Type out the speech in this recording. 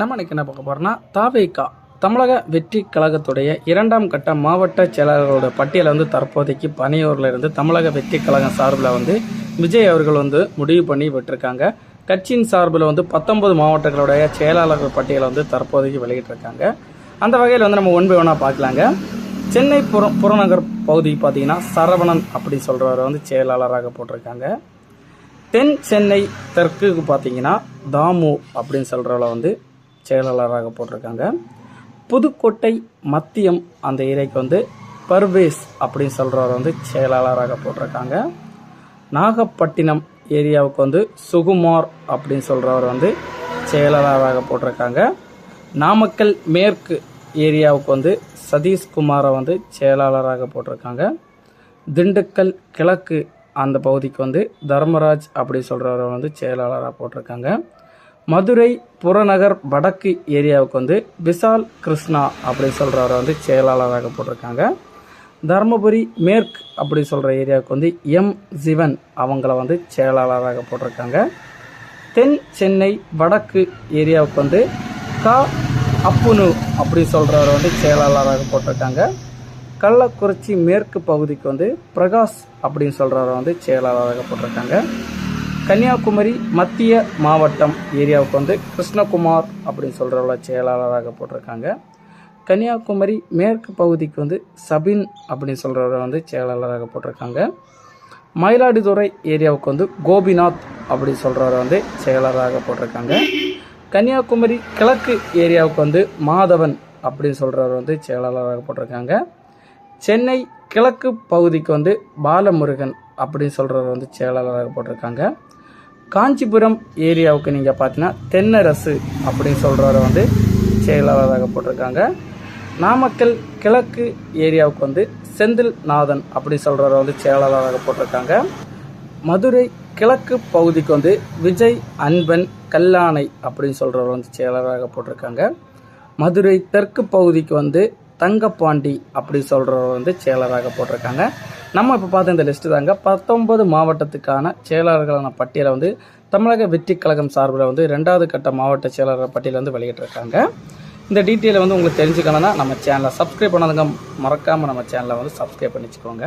நம்ம இன்னைக்கு என்ன பார்க்க போறோம்னா தாவேகா தமிழக வெற்றி கழகத்துடைய இரண்டாம் கட்ட மாவட்ட செயலாளர்களோட பட்டியலை வந்து தற்போதைக்கு பனையூரில் இருந்து தமிழக வெற்றி கழகம் சார்பில் வந்து விஜய் அவர்கள் வந்து முடிவு பண்ணி விட்டுருக்காங்க. கட்சியின் சார்பில் வந்து பத்தொன்பது மாவட்டங்களுடைய செயலாளர்கள் பட்டியலை வந்து தற்போதைக்கு வெளியிட்டிருக்காங்க. அந்த வகையில் வந்து நம்ம ஒன் பை ஒன்னாக பார்க்கலாங்க. சென்னை புற புறநகர் பகுதி பார்த்தீங்கன்னா சரவணன் அப்படி சொல்கிறவரை வந்து செயலாளராக போட்டிருக்காங்க. தென் சென்னை தெற்குக்கு பார்த்தீங்கன்னா தாமு அப்படின்னு சொல்கிறவள வந்து செயலாளராக போட்டிருக்காங்க. புதுக்கோட்டை மத்தியம் அந்த ஏரியாவுக்கு வந்து பர்வேஸ் அப்படின்னு சொல்கிறவர் வந்து செயலாளராக போட்டிருக்காங்க. நாகப்பட்டினம் ஏரியாவுக்கு வந்து சுகுமார் அப்படின்னு சொல்கிறவர் வந்து செயலாளராக போட்டிருக்காங்க. நாமக்கல் மேற்கு ஏரியாவுக்கு வந்து சதீஷ்குமாரை வந்து செயலாளராக போட்டிருக்காங்க. திண்டுக்கல் கிழக்கு அந்த பகுதிக்கு வந்து தர்மராஜ் அப்படி சொல்கிறவரை வந்து செயலாளராக போட்டிருக்காங்க. மதுரை புறநகர் வடக்கு ஏரியாவுக்கு வந்து விஷால் கிருஷ்ணா அப்படி சொல்கிறவரை வந்து செயலாளராக போட்டிருக்காங்க. தருமபுரி மேற்கு அப்படி சொல்கிற ஏரியாவுக்கு வந்து எம் சிவன் அவங்கள வந்து செயலாளராக போட்டிருக்காங்க. தென் சென்னை வடக்கு ஏரியாவுக்கு வந்து கா அப்புனு அப்படி சொல்கிறவரை வந்து செயலாளராக போட்டிருக்காங்க. கள்ளக்குறிச்சி மேற்கு பகுதிக்கு வந்து பிரகாஷ் அப்படின்னு சொல்கிறவரை வந்து செயலாளராக போட்டிருக்காங்க. கன்னியாகுமரி மத்திய மாவட்டம் ஏரியாவுக்கு வந்து கிருஷ்ணகுமார் அப்படின்னு சொல்கிறவங்கள செயலாளராக போட்டிருக்காங்க. கன்னியாகுமரி மேற்கு பகுதிக்கு வந்து சபின் அப்படின்னு சொல்கிறவரை வந்து செயலாளராக போட்டிருக்காங்க. மயிலாடுதுறை ஏரியாவுக்கு வந்து கோபிநாத் அப்படின்னு சொல்கிறவரை வந்து செயலாளராக போட்டிருக்காங்க. கன்னியாகுமரி கிழக்கு ஏரியாவுக்கு வந்து மாதவன் அப்படின்னு சொல்கிறவர் வந்து செயலாளராக போட்டிருக்காங்க. சென்னை கிழக்கு பகுதிக்கு வந்து பாலமுருகன் அப்படின்னு சொல்கிறவர் வந்து செயலாளராக போட்டிருக்காங்க. காஞ்சிபுரம் ஏரியாவுக்கு நீங்கள் பார்த்தீங்கன்னா தென்னரசு அப்படின்னு சொல்கிறவரை வந்து செயலாளராக போட்டிருக்காங்க. நாமக்கல் கிழக்கு ஏரியாவுக்கு வந்து செந்தில் நாதன் அப்படி சொல்கிறவரை வந்து செயலாளராக போட்டிருக்காங்க. மதுரை கிழக்கு பகுதிக்கு வந்து விஜய் அன்பன் கல்லானை அப்படின்னு சொல்கிறவர் வந்து செயலாளராக போட்டிருக்காங்க. மதுரை தெற்கு பகுதிக்கு வந்து தங்கப்பாண்டி அப்படி சொல்கிறவர் வந்து செயலராக போட்டிருக்காங்க. நம்ம இப்போ பார்த்த இந்த லிஸ்ட்டு தாங்க. பத்தொன்பது மாவட்டத்துக்கான செயலாளர்களான பட்டியலை வந்து தமிழக வெற்றி கழகம் சார்பில் வந்து ரெண்டாவது கட்ட மாவட்ட செயலாளர் பட்டியலை வந்து வெளியிட்டிருக்காங்க. இந்த டீட்டெயிலை வந்து உங்களுக்கு தெரிஞ்சுக்கணும்னா நம்ம சேனலை சப்ஸ்கிரைப் பண்ணதுங்க. மறக்காமல் நம்ம சேனலை வந்து சப்ஸ்கிரைப் பண்ணிச்சுக்கோங்க.